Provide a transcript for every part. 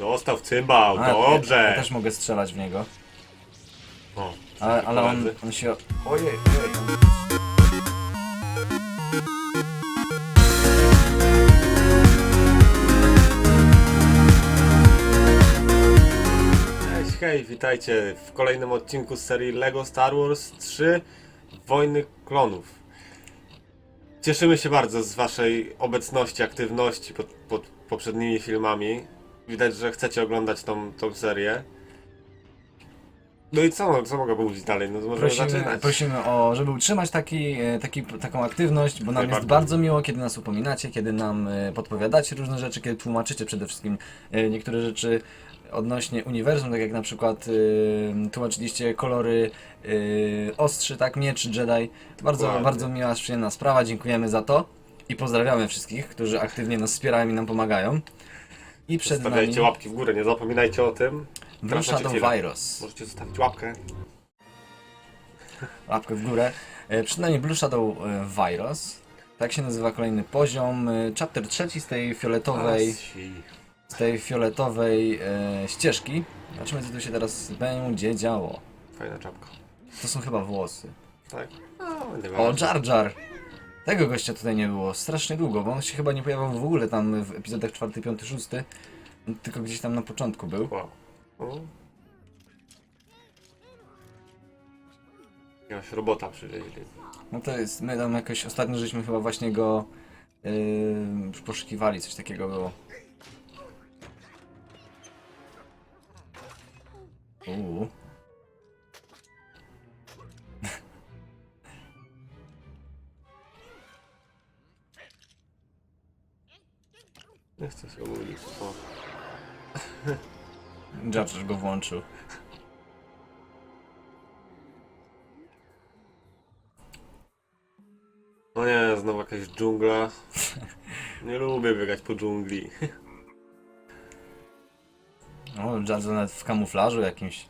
Dostał w cymbał, A, dobrze. Ja, ja też mogę strzelać w niego. O, Ale, ale on, koledzy. on się... Ojej, ojej. Cześć, hej, witajcie w kolejnym odcinku z serii LEGO Star Wars 3 Wojny Klonów. Cieszymy się bardzo z waszej obecności, aktywności pod, pod poprzednimi filmami. Widać, że chcecie oglądać tą, tą serię. No i co, co mogę powiedzieć dalej? No możemy Prosimy, zaczynać. prosimy o, żeby utrzymać taki, e, taki, taką aktywność, bo nam jest Najbardziej. bardzo miło, kiedy nas upominacie, kiedy nam e, podpowiadacie różne rzeczy, kiedy tłumaczycie przede wszystkim e, niektóre rzeczy odnośnie uniwersum, tak jak na przykład e, tłumaczyliście kolory e, ostrzy, tak, mieczy Jedi. Bardzo, Dokładnie. bardzo miła, przyjemna sprawa, dziękujemy za to i pozdrawiamy wszystkich, którzy aktywnie nas wspierają i nam pomagają. I przed nami Stawiajcie łapki w górę, nie zapominajcie o tym. Blue Teraz Shadow macie chwilę. Virus. Możecie zostawić łapkę. Łapkę w górę. E, Przed nami Blue Shadow e, Virus. Tak się nazywa kolejny poziom. E, Chapter trzeci z tej fioletowej, Asi. z tej fioletowej e, ścieżki. Zobaczymy co tu się teraz będzie działo. Fajna czapka. To są chyba włosy. Tak? No, nie O. Jar Jar! Tego gościa tutaj nie było strasznie długo, bo on się chyba nie pojawiał w ogóle tam w epizodach 4, 5, 6. Tylko gdzieś tam na początku był. Wow. O. Jakiegoś robota przywieźli. No to jest, my tam jakoś ostatnio żeśmy chyba właśnie go yy, poszukiwali, coś takiego było. Uuu. Nie chcę się mówić. O. Jar go włączył. No nie, znowu jakaś dżungla. Nie lubię biegać po dżungli. O, Jar nawet w kamuflażu jakimś.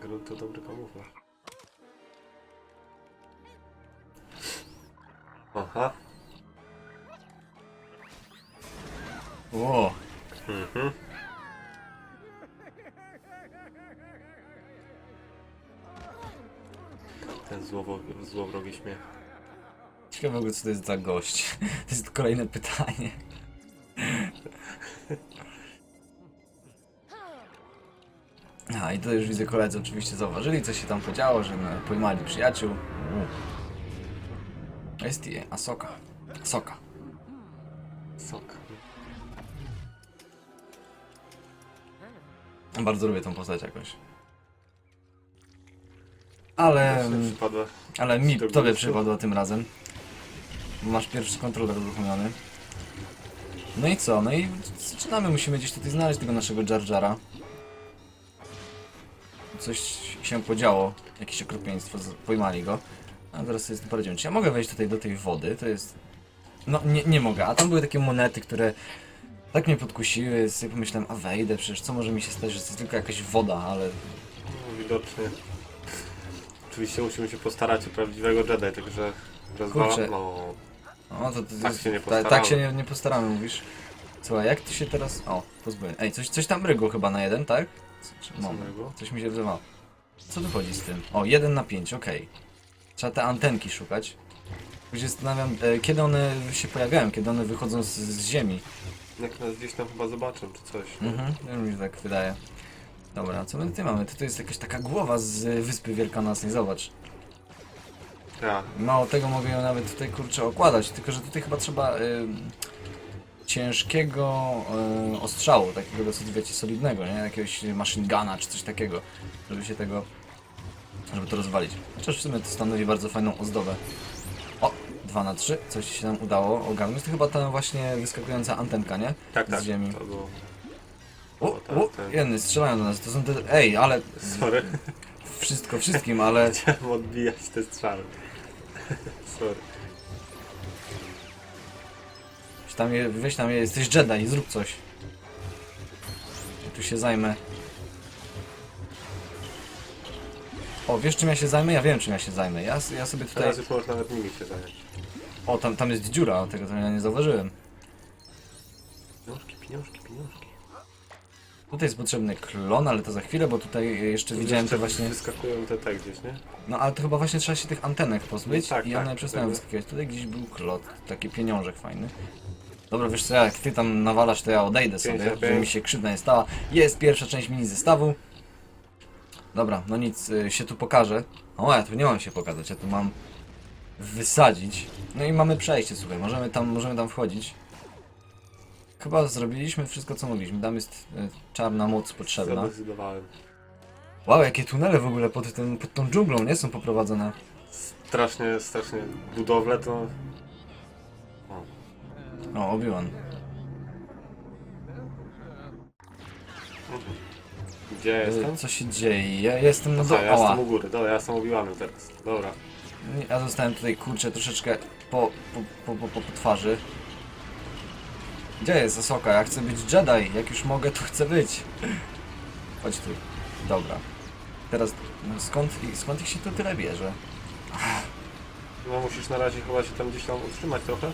Grunt to dobry kamuflaż. Aha. Ło, Mhm. Ten złowo, złowrogi śmiech. ciekawe w ogóle co to jest za gość. To jest kolejne pytanie. A i to już widzę koledzy oczywiście zauważyli co się tam podziało, że no, pojmali przyjaciół. Jest je, Asoka. Asoka. Sok. Bardzo lubię tą postać jakoś. Ale, Właśnie przypadła. ale mi, tobie gustu. przypadło tym razem. Bo masz pierwszy kontroler uruchomiony. No i co? No i zaczynamy, musimy gdzieś tutaj znaleźć tego naszego Jar Jara. Coś się podziało, jakieś okropieństwo, z- pojmali go. A teraz sobie z tym poradzimy. Czy ja mogę wejść tutaj do tej wody? To jest... No, nie, nie mogę. A tam były takie monety, które tak mnie podkusiły, sobie pomyślałem, a wejdę, przecież co może mi się stać, że to jest tylko jakaś woda, ale No, widocznie. Oczywiście musimy się postarać o prawdziwego Jedi, także rozwala... Kurczę. No, O, to, to Tak jest, się nie ta, postaramy. tak się nie, nie postaramy, mówisz. Słuchaj, jak ty się teraz... O, pozbyłem. Ej, coś, coś tam rygło chyba na jeden, tak? Co, Co moment, rygło? coś mi się wydawało. Co tu chodzi z tym? O, jeden na pięć, okej. Trzeba te antenki szukać. Już się zastanawiam, e, kiedy one się pojawiają, kiedy one wychodzą z, z ziemi. Jak nas gdzieś tam chyba zobaczą, czy coś. Mhm, ja mi się tak wydaje. Dobra, co my tutaj mamy? To, to jest jakaś taka głowa z Wyspy Wielkanocnej, zobacz. Ja, Mało tego mogę ją nawet tutaj kurczę okładać, tylko że tutaj chyba trzeba y, ciężkiego y, ostrzału, takiego dosyć wiecie solidnego, nie? Jakiegoś machine guna czy coś takiego, żeby się tego, żeby to rozwalić. Chociaż w sumie to stanowi bardzo fajną ozdobę. O, 2 na 3, coś się nam udało ogarnąć. To chyba ta właśnie wyskakująca antenka, nie? tak, Z tak. ziemi. To było... O, tak, o, tak. jedny strzelają do nas, to są te, ej, ale Sorry. wszystko wszystkim, ale Chciałem odbijać te strzały. Sorry. Tam, je, weź tam, je, jesteś Jedi, zrób coś. Tu się zajmę. O, wiesz czym ja się zajmę? Ja wiem czym ja się zajmę. Ja, ja sobie tutaj... Teraz już możesz nawet nimi się zająć. O, tam, tam jest dziura, tego to ja nie zauważyłem. Nóżki Pieniążki, pieniążki. Tutaj jest potrzebny klon, ale to za chwilę, bo tutaj jeszcze widziałem Jeszcze to właśnie... Wyskakują te te gdzieś, nie? No ale to chyba właśnie trzeba się tych antenek pozbyć Tak, i tak, one przestają tego. wyskakiwać. Tutaj gdzieś był klot, taki pieniążek fajny. Dobra, wiesz co, jak ty tam nawalasz, to ja odejdę Pięć sobie, na żeby pięć. mi się krzywda nie stała. Jest pierwsza część mini zestawu. Dobra, no nic, y, się tu pokażę. O, ja tu nie mam się pokazać, ja tu mam wysadzić. No i mamy przejście, słuchaj, możemy tam, możemy tam wchodzić. Chyba zrobiliśmy wszystko, co mogliśmy. Tam jest y, czarna moc potrzebna. Zadecydowałem. Wow, jakie tunele w ogóle pod, tym, pod tą dżunglą, nie? Są poprowadzone. Strasznie, strasznie budowle to... O, Obi-Wan. Gdzie ja jestem? Co się dzieje? Ja jestem na ja dole. jestem u góry, dobra, ja jestem obiłany teraz. Dobra. Ja zostałem tutaj, kurczę, troszeczkę po, po, po, po, po, twarzy. Gdzie jest Asoka? Ja chcę być Jedi. Jak już mogę, to chcę być. Chodź tu. Dobra. Teraz, no skąd, i- skąd ich się to tyle bierze? No musisz na razie chyba się tam gdzieś tam utrzymać trochę.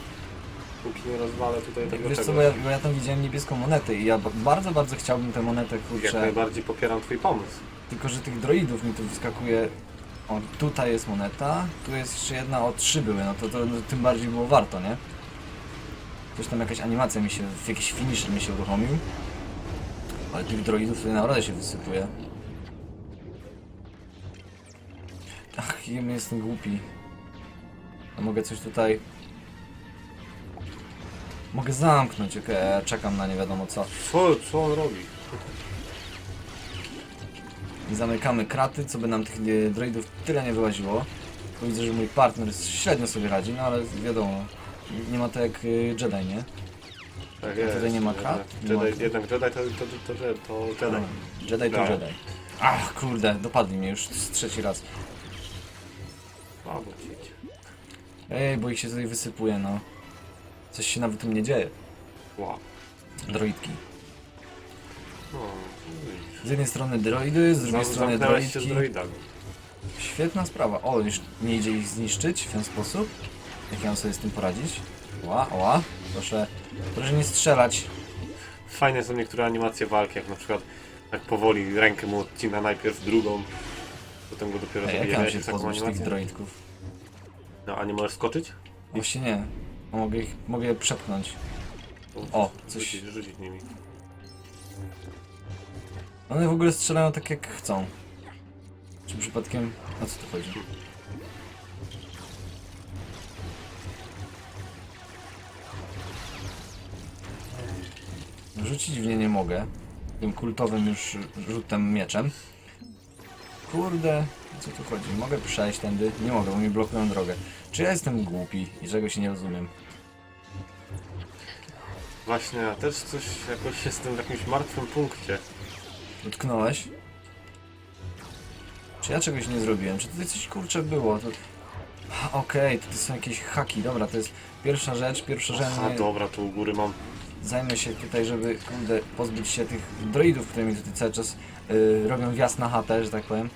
Póki nie rozwalę tutaj tego Wiesz co, bo ja, bo ja tam widziałem niebieską monetę i ja ba- bardzo, bardzo chciałbym tę monetę, Jak kurczę. najbardziej popieram twój pomysł. Tylko, że tych droidów mi tu wyskakuje. O, tutaj jest moneta, tu jest jeszcze jedna, o trzy były, no to, to no, tym bardziej było warto, nie? Coś tam jakaś animacja mi się, jakiś finisher mi się uruchomił. Ale tych droidów tutaj naprawdę się wysypuje. Ach, ja jestem głupi. A mogę coś tutaj... Mogę zamknąć, okej, ja czekam na nie wiadomo co. Co, co on robi? I zamykamy kraty, co by nam tych e, droidów tyle nie wyłaziło. Bo widzę, że mój partner średnio sobie radzi, no ale wiadomo, nie ma to jak e, Jedi, nie? Tak tutaj nie ma? Nie ma- Jedi, jednak Jedi to, to, to, to, to Jedi. No, Jedi to Tak. Jedi. Ach, kurde, dopadli mnie już z trzeci raz. Ej, bo ich się tutaj wysypuje, no. Coś się nawet tu nie dzieje. Wow. Droidki. No. Z jednej strony droidy, z drugiej strony Zamknąłeś się z droidki. droidami. Świetna sprawa. O, już nie idzie ich zniszczyć w ten sposób. Jak ja mam sobie z tym poradzić? Ła, ła. Proszę, proszę nie strzelać. Fajne są niektóre animacje walki, jak na przykład tak powoli rękę mu odcina najpierw drugą, potem go dopiero Ej, jak zabija. ja mam się taką pozbyć tych animację? droidków? No, a nie możesz skoczyć? Właśnie nie. Mogę, ich, mogę je przepchnąć. O, coś- Rzucić, rzucić nimi. One w ogóle strzelają tak jak chcą. Czy przypadkiem... O co tu chodzi? Rzucić w nie nie mogę. Tym kultowym już rzutem mieczem. Kurde, o co tu chodzi? Mogę przejść tędy? Nie mogę, bo mi blokują drogę. Czy ja jestem głupi i czego się nie rozumiem? Właśnie, ja też coś jakoś jestem w jakimś martwym punkcie. Dotknąłeś? Czy ja czegoś nie zrobiłem? Czy tutaj coś kurcze było? To... Okej, tutaj są jakieś haki. Dobra, to jest pierwsza rzecz, Aha, pierwszorzędnie dobra, tu u góry mam. zajmę się tutaj, żeby kurde, pozbyć się tych droidów, które mi tutaj cały czas yy, robią wjazd na chatę, że tak powiem.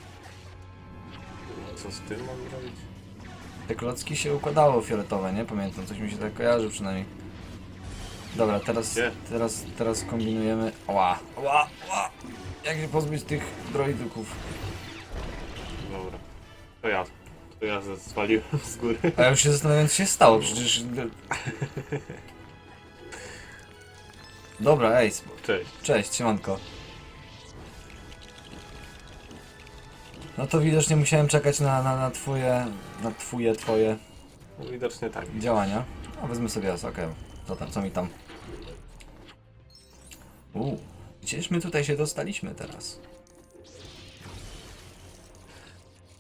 Co z tym mam robić? Te klocki się układało fioletowe, nie? Pamiętam, coś mi się tak kojarzy przynajmniej. Dobra, teraz, teraz, teraz kombinujemy... Ła, ła, ła! Jak się pozbyć tych droiduków? Dobra. To ja. To ja z- zwaliłem z góry. A ja już się zastanawiam, co się stało, przecież... Dobra, ej, sp- Cześć. cześć, siemanko. No to widocznie musiałem czekać na, na, na twoje, na twoje, twoje No, widocznie tak. działania. A wezmę sobie Asokę. Co tam, co mi tam? Uuu, gdzież my tutaj się dostaliśmy teraz?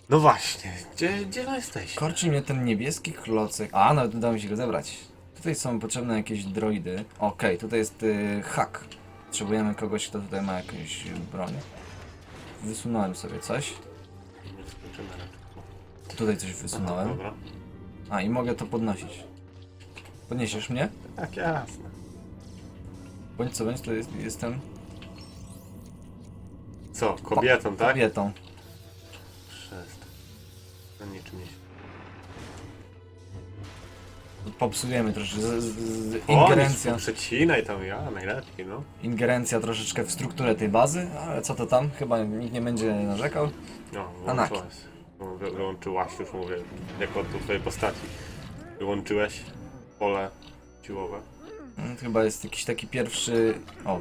No właśnie, gdzie, gdzie my jesteśmy? Korci mnie ten niebieski klocek. A, nawet udało mi się go zebrać. Tutaj są potrzebne jakieś droidy. Okej, tutaj jest y, hak. Potrzebujemy kogoś, kto tutaj ma jakąś broń. Wysunąłem sobie coś. Tutaj coś wysunąłem. Dobra. A, i mogę to podnosić. Podniesiesz mnie? Tak, jasne. Bądź co bądź, to jest, jestem Co, kobietą, tak? kobietą. Przestań. No niczym nie popsujemy troszkę. Z, z, z, O, ingerencja, przecinaj tam, ja, najlepiej, no. ingerencja troszeczkę w strukturę tej bazy, ale co to tam? Chyba nikt nie będzie narzekał. No, Anaki. Wyłączyłaś. No, wy- Wyłączyłaś, już mówię, jako do twojej postaci. Wyłączyłeś pole siłowe. Mm, Chyba jest jakiś taki pierwszy... O,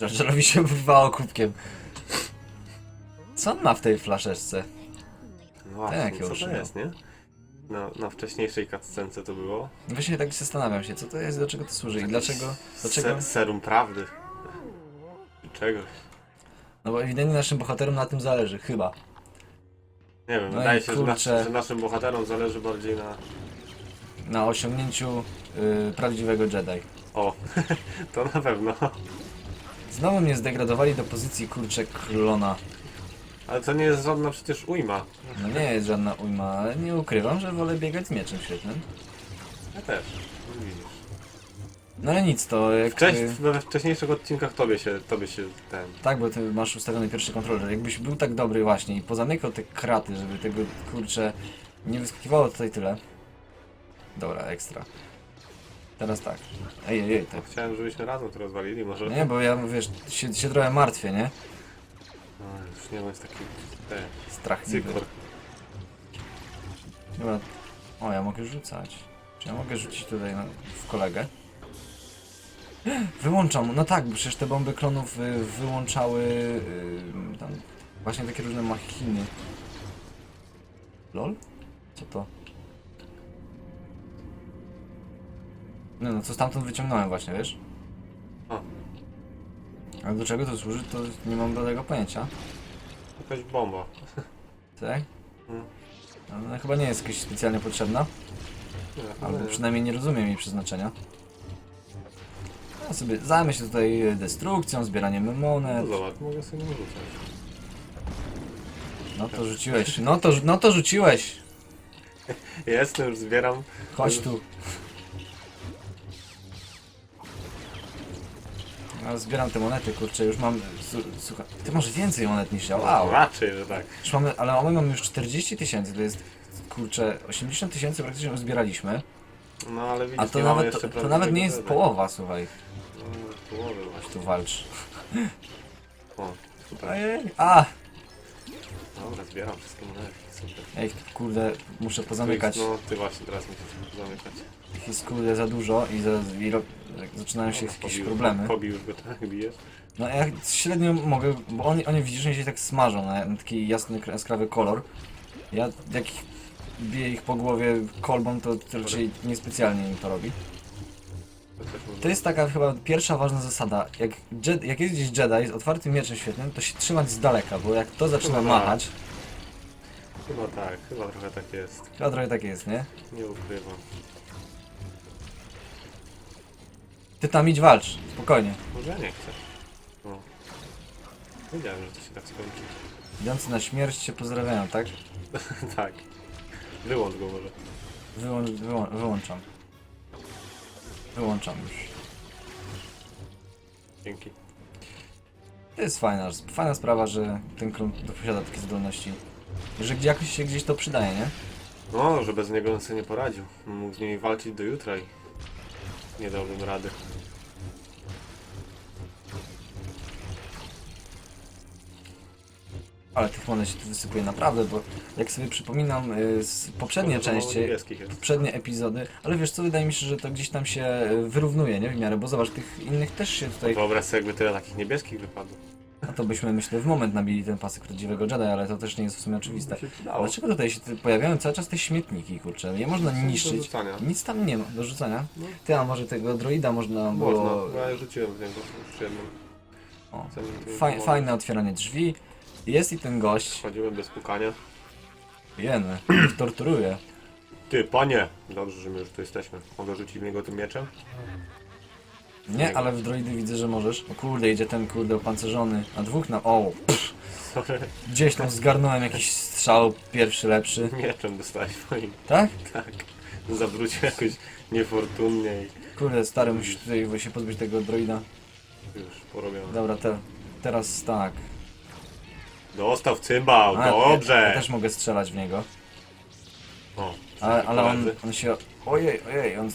Jargerowi się wyrwało kubkiem. Co on ma w tej flaszeczce? No właśnie, Tak, co to no. jest, nie? Na, na wcześniejszej cutscence to było. Właśnie tak zastanawiam się, co to jest, do czego to służy i dlaczego... dlaczego... Se, serum prawdy. Czegoś. No bo ewidentnie naszym bohaterom na tym zależy, chyba. Nie wiem, No wydaje się, że, nas, kurczę. że naszym bohaterom zależy bardziej na... Na osiągnięciu y, prawdziwego Jedi. O, to na pewno. Znowu mnie zdegradowali do pozycji kurczę klona. Ale to nie jest żadna przecież ujma. No nie jest żadna ujma, ale nie ukrywam, że wolę biegać z mieczem świetnym. Ja też. No widzisz. No ale nic, to jak... Wcześ, y, we wcześniejszych odcinkach tobie się, tobie się ten... Tak, bo ty masz ustawiony pierwszy kontroler. Jakbyś był tak dobry właśnie i pozamykał te kraty, żeby tego kurczę nie wyskakiwało tutaj tyle. Dobra, ekstra. Teraz tak. Ej, ej, ej, tak. Chciałem, żebyśmy razem to rozwalili, może... Nie, bo ja wiesz, się, się trochę martwię, nie? No, już nie ma jest taki... Te, Strach mi cykor. Dobra. O, ja mogę rzucać. Czy ja mogę rzucić tutaj na, w kolegę? Wyłączam, no tak, bo przecież te bomby klonów y, wyłączały y, tam właśnie takie różne machiny. LOL? Co to? No, no co stamtąd wyciągnąłem właśnie, wiesz? O. Ale do czego to służy, to nie mam żadnego pojęcia. Jakaś bomba. Tak? Mm. No, chyba nie jest jakaś specjalnie potrzebna. Nie, Albo nie. przynajmniej nie rozumiem jej przeznaczenia. Ja sobie zajmę się tutaj destrukcją, zbieraniem monet. No zobacz, mogę sobie. No to rzuciłeś. No to, no to rzuciłeś. Jestem, już zbieram. Chodź tu. Ja zbieram te monety, kurczę, już mam. su- Słuchaj, ty masz więcej monet niż ja. Wow. Raczej, że tak. Już mamy, ale my mamy już 40 tysięcy, to jest kurczę 80 tysięcy praktycznie już zbieraliśmy. No ale widzisz, A to nie mamy nawet, to, to nawet nie jest połowa, słuchaj. Właśnie. Tu walcz. O, super. Ojej. A! Dobra, zbieram wszystkie monety. Super. Ej, kurde, muszę pozamykać. No, ty właśnie teraz musisz zamykać. Ich jest kurde za dużo i, za, i ro, zaczynają się No, jakieś pobił- problemy. Pobił już go tak, bijesz. No ja średnio mogę, bo oni, oni widzisz, oni się tak smażą na, na taki jasny, jaskrawy kolor. Ja jak ich biję ich po głowie kolbą, to, to raczej niespecjalnie im to robi. To, jest taka chyba pierwsza ważna zasada. Jak, Jed, jak jest gdzieś Jedi z otwartym mieczem świetnym, to się trzymać z daleka, bo jak to zaczyna Chyba machać, Chyba tak, chyba trochę tak jest. chyba trochę tak jest, nie? Nie ukrywam. Ty tam idź walcz, spokojnie. Może nie chcę. No. Wiedziałem, że to się tak skończy. Idący na śmierć się pozdrawiają, tak? tak. Wyłącz go może. Wyłącz, wyłą, wyłączam. Wyłączam już. Dzięki. To jest fajna, fajna sprawa, że ten klon posiada takie zdolności. Że jakoś się gdzieś to przydaje, nie? No, że bez niego on sobie nie poradził. Mógł z nimi walczyć do jutra i nie dałbym rady. Ale tych monet się tu wysypuje naprawdę, bo jak sobie przypominam y, z poprzednie mało części, niebieskich jest. poprzednie epizody, ale wiesz co, wydaje mi się, że to gdzieś tam się y, wyrównuje, nie? W miarę, bo zobacz, tych innych też się tutaj... Wyobraź sobie, jakby tyle takich niebieskich wypadło. No to byśmy, myślę, w moment nabili ten pasek prawdziwego Jedi, ale to też nie jest w sumie oczywiste. się przydało. Dlaczego tutaj się pojawiają cały czas te śmietniki, kurczę? Je można do niszczyć. rzucania. Nic tam nie ma do rzucania. No. Ty, a może tego droida można było... Można, ja rzuciłem w niego. O, faj, fajne otwieranie drzwi. Jest i ten gość. Chodziłem bez pukania. Jeny, torturuje. Ty, panie! Dobrze, że my już tu jesteśmy. Mogę rzucić w niego tym mieczem? Nie, ale w droidy widzę, że możesz. O kurde, idzie ten kurde opancerzony. A dwóch na... O, pff, Sorry, gdzieś tam zgarnąłem jakiś strzał, pierwszy lepszy. mieczem dostałeś moim. Tak? Tak. Zawrócił jakoś niefortunnie i Kurde, stary, musisz tutaj się pozbyć tego droida. Już porobione. Dobra, te, teraz tak. Dostał w cymbał, A, Ja, ja dobrze! też mogę strzelać w niego. O, Ale, ale on, koledzy. on się... Ojej, ojej, on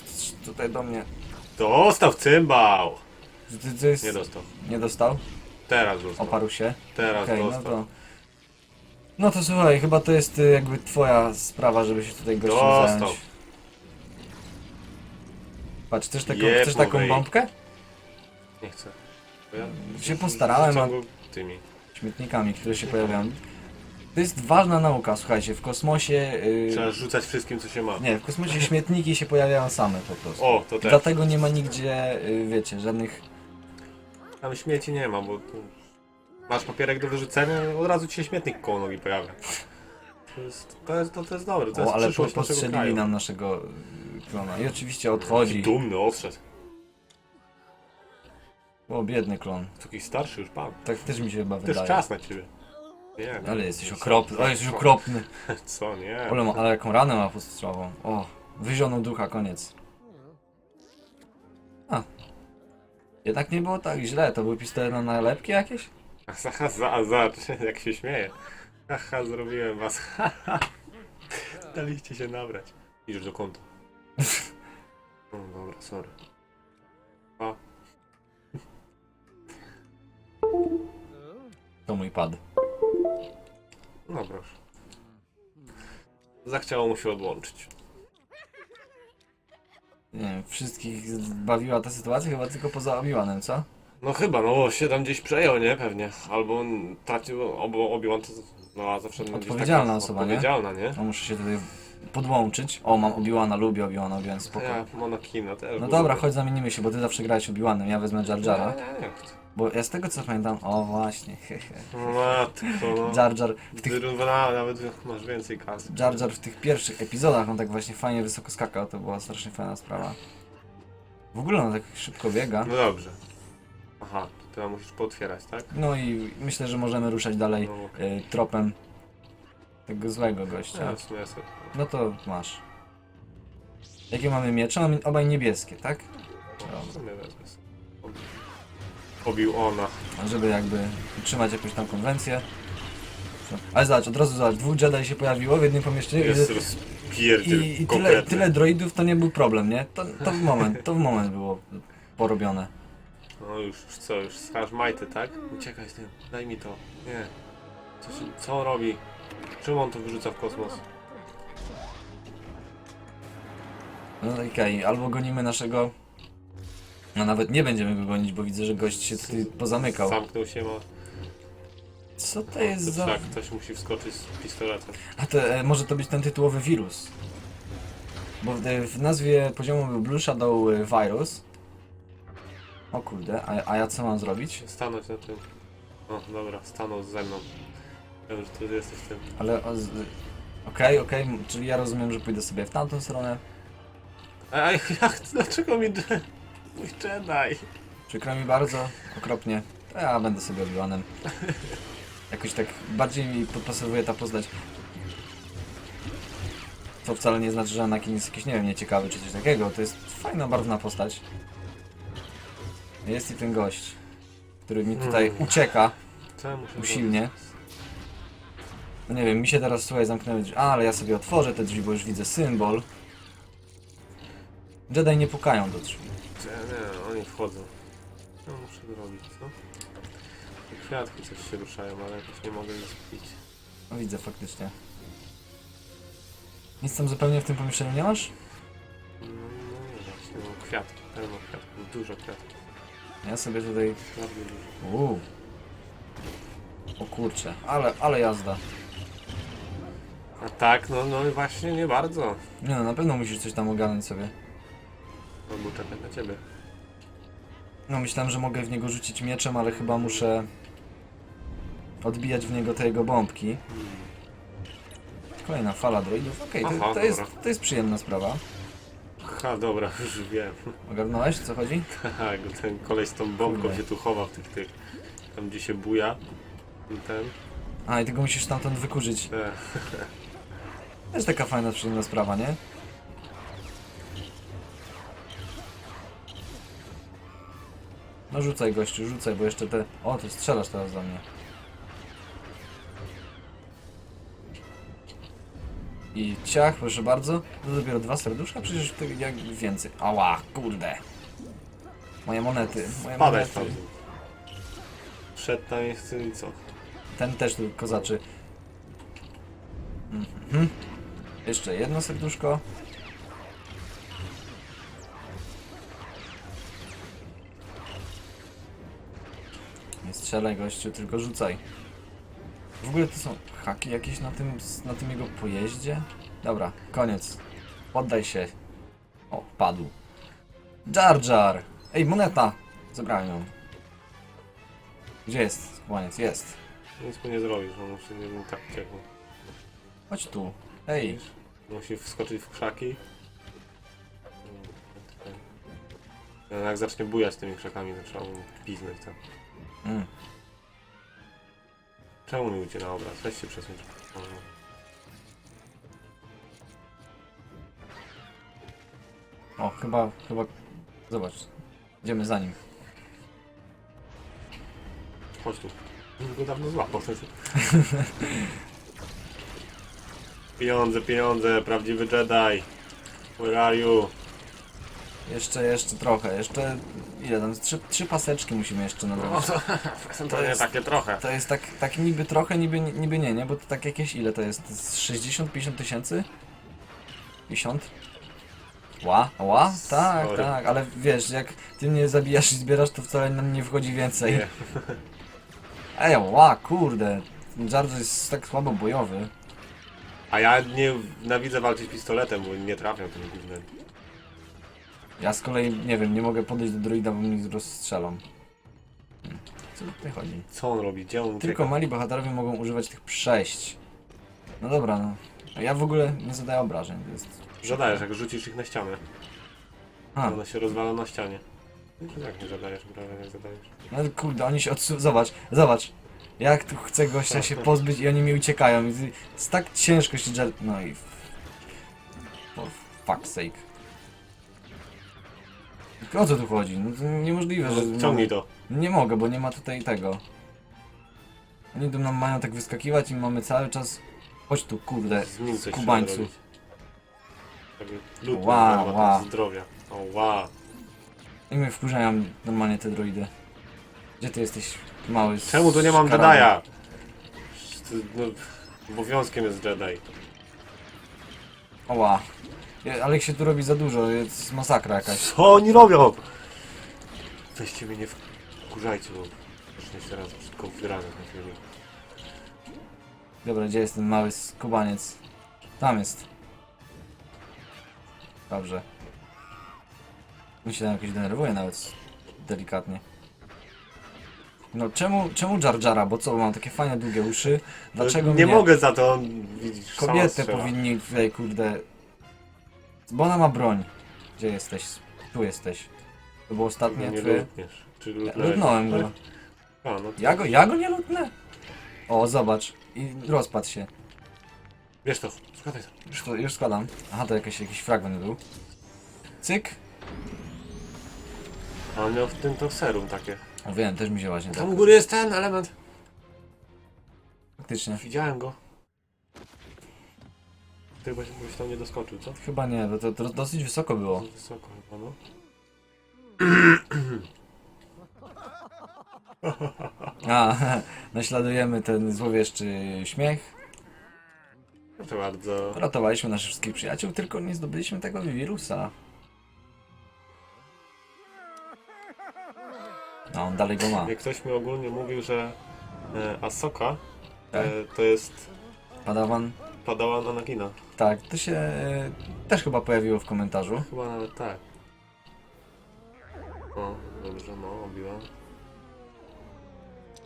tutaj do mnie... Dostał cymbał! To, to jest... Nie dostał. Nie dostał? Teraz dostał. Oparł się? Teraz Okej, no dostał. to... No to słuchaj, chyba to jest y, jakby twoja sprawa, żeby się tutaj gościem Dostał. zająć. Patrz, chcesz taką, chcesz taką bombkę? Nie chcę. Bo ja Się postarałem, rzucam a- go tymi. Śmietnikami, które się pojawiają. To jest ważna nauka, słuchajcie, w kosmosie... Yy... Trzeba rzucać wszystkim, co się ma. Nie, w kosmosie śmietniki się pojawiają same po prostu. O, to też. Dlatego nie ma nigdzie, y, wiecie, żadnych... Tam śmieci nie ma, bo tu masz papierek do wyrzucenia od razu ci się śmietnik koło nogi pojawia. To jest, to jest, to, to jest dobre, to O, jest ale po, przyszłość naszego postrzelili kraju. nam naszego y, klona. I oczywiście odchodzi. Dumny, odszedł. O, biedny klon. To jakiś starszy już pan. Tak też mi się chyba To jest wydaje. czas na ciebie. Nie, Ale jesteś co- okropny, co- o, jesteś co- okropny. Co, nie? Ale, ma, ale jaką ranę ma postrzałą. O, wyzionął ducha, koniec. A. Jednak nie było tak źle, to był pistolet na nalepki jakieś? Za, za, za, jak się śmieje. Haha, zrobiłem was. Haha. Daliście się nabrać. Idziesz do kąta. No dobra, sorry. A, To mój pad. no proszę. Zachciało mu się odłączyć. Nie wiem, wszystkich bawiła ta sytuacja, chyba tylko poza Obi-Wanem, co? No chyba, no bo się tam gdzieś przejął, nie? Pewnie. Albo tracił, albo Obi-Wan to... No a zawsze... gdzieś Odpowiedzialna taka osoba, nie? Odpowiedzialna, nie? No muszę się tutaj podłączyć. O, mam Obi-Wana, lubię Obi-Wana, więc To spoko. ja Monokina też. No dobra, chodź zamienimy się, bo ty zawsze grałeś Obi-Wanem, ja wezmę Jar Jara. Bo ja z tego co pamiętam, o właśnie, hehe. Matko, no. Jar Jar w tych, Wyrówna, nawet masz więcej kasy. Jar Jar w tych pierwszych epizodach, on tak właśnie fajnie wysoko skakał, to była strasznie fajna sprawa. W ogóle on tak szybko biega. No dobrze. Aha, to teraz musisz pootwierać, tak? No i myślę, że możemy ruszać dalej No okej. y, tropem tego złego gościa. No to masz. Jakie mamy miecze? Mamy obaj niebieskie, tak? No, w sumie wezmę sobie. Pobił ona. Żeby jakby utrzymać jakąś tam konwencję. Ale zobacz, od razu zobacz, dwóch Jedi się pojawiło w jednym pomieszczeniu i, Jest rozpierdziel i, i tyle, tyle droidów to nie był problem, nie? To, to w moment, to w moment było porobione. No już co, już straż majty, tak? Uciekaj z tym, daj mi to. Nie. Co, się, co on robi? Czemu on to wyrzuca w kosmos? No okej, albo gonimy naszego... No nawet nie będziemy go gonić, bo widzę, że gość się tutaj pozamykał. Zamknął się, ma... Co to jest za... tak, ktoś musi wskoczyć z pistoletem. A to e, może to być ten tytułowy wirus. Bo w, w nazwie poziomu był Blue Shadow e, Virus. O kurde, a, a ja co mam zrobić? Stanąć na tym. O, dobra, stanął ze mną. Ty jesteś tym. Ale... o, z- Okej, okej, czyli ja rozumiem, że pójdę sobie w tamtą stronę. Ej, jak, dlaczego mi... Je- Mój Jedi? Przykro mi bardzo, okropnie. Ja będę sobie obiłanem. Jakoś tak bardziej mi podpasowuje ta postać. To wcale nie znaczy, że Anakin jest jakiś, nie wiem, nieciekawy czy coś takiego. To jest fajna, barwna postać. Jest i ten gość, który mi tutaj Mm. ucieka Co ja muszę usilnie. No nie wiem, mi się teraz słuchaj zamknęły drzwi. A, ale ja sobie otworzę te drzwi, bo już widzę symbol. Jedi nie pukają do drzwi. Nie, nie, oni wchodzą. Co ja muszę zrobić, co? Te Kwiatki coś się ruszają, ale jakoś nie mogę nic pić. No widzę faktycznie. Nic tam zupełnie w tym pomieszczeniu nie masz? No, no właśnie, no kwiatki, pełno kwiatków, dużo kwiatków, Ja sobie tutaj... bardzo dużo. Uuu. O kurcze, ale, ale jazda. A tak, no, no właśnie nie bardzo. Nie no, na pewno musisz coś tam ogarnąć sobie. No był czekać na ciebie. No myślałem, że mogę w niego rzucić mieczem, ale chyba muszę... Odbijać w niego te jego bombki. Kolejna fala droidów. Okej, Aha, to, to, jest, dobra. to jest przyjemna sprawa. Ha, dobra, już wiem. Ogarnąłeś, o co chodzi? Tak, ten koleś z tą bombką Kurde. się tu chowa w tych, tych, tam gdzie się buja. Ten, A, i tego musisz stamtąd wykurzyć. te, To jest taka fajna, przyjemna sprawa, nie? No rzucaj gościu, rzucaj, bo jeszcze te... O, ty strzelasz teraz do mnie. I ciach, proszę bardzo. To dopiero dwa serduszka? Przecież to jak więcej. Ała, kurde. Moje monety, moje Padaj monety. stąd. Przed tam jest i co? Ten też tu kozaczy. Mhm. Jeszcze jedno serduszko. Nie strzelaj gościu, tylko rzucaj. W ogóle to są haki jakieś na tym, na tym jego pojeździe? Dobra, koniec. Poddaj się. O, padł. Jar Jar! Ej, moneta! Zebrałem ją. Gdzie jest? Koniec, jest. Nic mu nie zrobisz, on musi nie tak ciekło. Chodź tu. Ej, Musi wskoczyć w krzaki. No, Jak zacznie bujać tymi krzakami, to trzeba mu piznąć tam. mm. Czemu mi ucieka na obraz? Weź się przesuń. O, chyba, chyba, zobacz. Idziemy za nim. Chodź tu. Już go dawno złapał. pieniądze, pieniądze, prawdziwy Jedi. Where are you? Jeszcze, jeszcze trochę, jeszcze, ile tam, trzy, trzy paseczki musimy jeszcze No nadrobić. to, to nie jest- takie trochę. To jest tak, tak niby trochę, niby, niby nie, nie? Bo to tak jakieś, ile to jest? 60-50 tysięcy? 50? Ła, ła? Tak, Sorry. tak, ale wiesz, jak ty mnie zabijasz i zbierasz, to wcale nam nie wchodzi więcej. Nie. Ej, ła, kurde. Ten Jar Jar jest tak słabo bojowy. A ja nie nienawidzę walczyć pistoletem, bo nie trafiam tym głównym. Ja z kolei, nie wiem, nie mogę podejść do druida, bo mnie rozstrzelą. Hmm, Co tutaj chodzi? Co on robi? Gdzie on ucieka? Tylko mali bohaterowie mogą używać tych przejść. No dobra, no. A Ja w ogóle nie zadaję obrażeń, to jest... Zadajesz, jak rzucisz ich na ścianę. A, To one się rozwalą na ścianie. No to jak nie zadajesz, obrażeń jak zadajesz. no kurde, oni się odsu... Zobacz, zobacz. Jak tu chcę gościa się pozbyć i oni mi uciekają. Jest tak ciężko się. No i... For fuck's sake. O co tu chodzi? No to niemożliwe, że... Ciągnij to. Nie mogę, bo nie ma tutaj tego. Oni tu nam mają tak wyskakiwać i mamy cały czas... Chodź tu, kurde, Z nim coś trzeba zrobić. Tak lud Ła, wow, ła. zdrowia. O, ła. I mnie wkurzają normalnie te droidy. Gdzie ty jesteś, mały Czemu tu nie mam? Jedi'a? No, obowiązkiem jest Jedi. Oła. Je- Ale ich się tu robi za dużo, jest masakra jakaś. Co oni robią? Weźcie mnie nie wkurzajcie, bo zacznę się teraz wszystko wdrażać na chwilę. Dobra, gdzie jest ten mały skubaniec? Tam jest. Dobrze. On się tam jakoś denerwuje nawet. Delikatnie. No czemu, czemu Jar Jara? Bo co, mam takie fajne długie uszy? Dlaczego Nie mnie mogę za to, widzisz, sama strzela. powinni tutaj, kurde... Bo ona ma broń. Gdzie jesteś? Tu jesteś. To było ostatnie Nie twoje... lutniesz. Czy lutnąłeś? Ludnąłem go. A, no to Ja go, ja go nie lutnę? O, zobacz. I rozpadł się. Wiesz to, składaj to. Już, to, już składam. Aha, to jakiś, jakiś fragment był. Cyk. A on miał w tym to serum takie. O, wiem, też mi się właśnie tak. Tam u góry jest ten element. Faktycznie. Widziałem go. Ty byś, byś tam nie doskoczył, co? Chyba nie, bo to, to dosyć wysoko było. Wysoko chyba, no. A, naśladujemy ten złowieszczy śmiech. Proszę bardzo. Ratowaliśmy naszych wszystkich przyjaciół, tylko nie zdobyliśmy tego wirusa. No, on dalej go ma. Jak ktoś mi ogólnie mówił, że e, Asoka Tak. e, to jest Padawan. Padawan Anakina. Tak, to się e, też chyba pojawiło w komentarzu. Chyba nawet tak. O, dobrze, no, obiłam.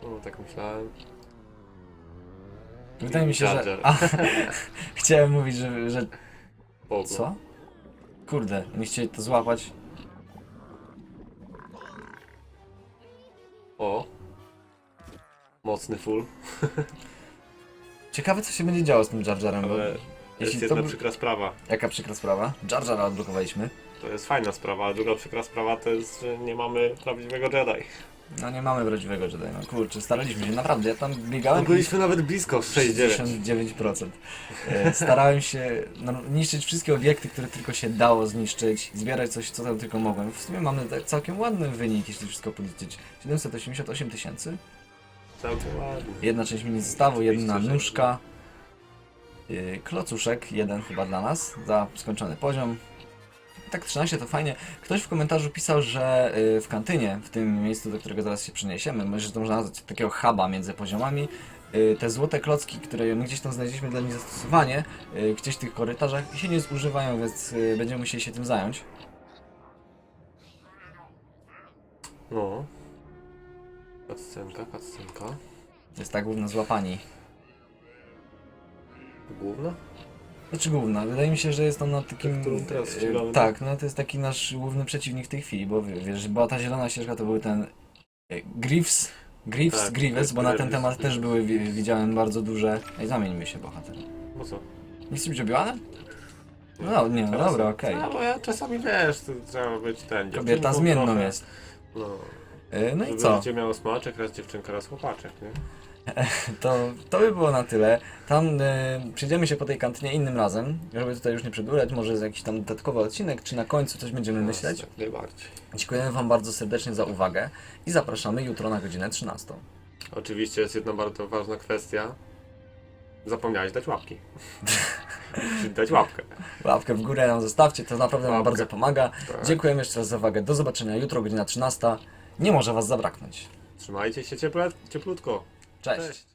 No, tak myślałem. Wydaje mi się, Jar że... Jar. A, chciałem mówić, że, że... Bogu. Co? Kurde, nie chcieli to złapać. Mocny full. Ciekawe, co się będzie działo z tym Jar Jarem, bo... Ale jest Jeśli to... jedna by- przykra sprawa. Jaka przykra sprawa? Jar Jara odblokowaliśmy. To jest fajna sprawa, a druga przykra sprawa to jest, że nie mamy prawdziwego Jedi. No nie mamy prawdziwego Jedi, no kurczę, staraliśmy się, naprawdę, ja tam biegałem No, byliśmy nawet blisko, 6-9. 69%. E, Starałem się no, niszczyć wszystkie obiekty, które tylko się dało zniszczyć, zbierać coś, co tam tylko mogłem. W sumie mamy tak całkiem ładny wynik, jeśli wszystko policzyć. 788 tysięcy. Całkiem ładnie. Jedna część mini zestawu, jedna 206. nóżka. Yy, Klocuszek, jeden chyba dla nas, za skończony poziom. Tak 13 to fajnie. Ktoś w komentarzu pisał, że yy, w kantynie, w tym miejscu, do którego zaraz się przeniesiemy, może że to można nazwać takiego huba między poziomami, yy, te złote klocki, które my gdzieś tam znaleźliśmy dla nich zastosowanie, yy, gdzieś w tych korytarzach się nie zużywają, więc yy, będziemy musieli się tym zająć. No. Cutscenka, cutscenka. To jest ta główna złapani. Główna? Znaczy główna, wydaje mi się, że jest ona takim... którą teraz e, ścigamy, tak, no to jest taki nasz główny przeciwnik w tej chwili, bo wie- wiesz, była ta zielona ścieżka, to był ten e, Grievous, Grievous, Tak, Grievous, bo na ten Grievous, temat też były, wi- widziałem bardzo duże... Ej, zamieńmy się bohater. Po co? Nie chcesz być obiłanem? No, nie, no dobra, okej. No, bo ja czasami wiesz, to trzeba być ten. Kobieta zmienną trochę. jest. No. E, No i co? życie miało smaczek, raz dziewczynka, raz chłopaczek, nie? To, to by było na tyle. Tam e, przyjdziemy się po tej kantynie innym razem, żeby tutaj już nie przedłużać, może jakiś tam dodatkowy odcinek, czy na końcu coś będziemy myśleć. Jak najbardziej. Dziękujemy Wam bardzo serdecznie za uwagę i zapraszamy jutro na godzinę 13. Oczywiście jest jedna bardzo ważna kwestia. Zapomniałeś dać łapki. Dać łapkę. Łapkę w górę nam zostawcie, to naprawdę nam Łapkę. bardzo pomaga. Tak. Dziękujemy jeszcze raz za uwagę. Do zobaczenia jutro, godzina 13. Nie może Was zabraknąć. Trzymajcie się cieple, cieplutko. Cześć. Cześć.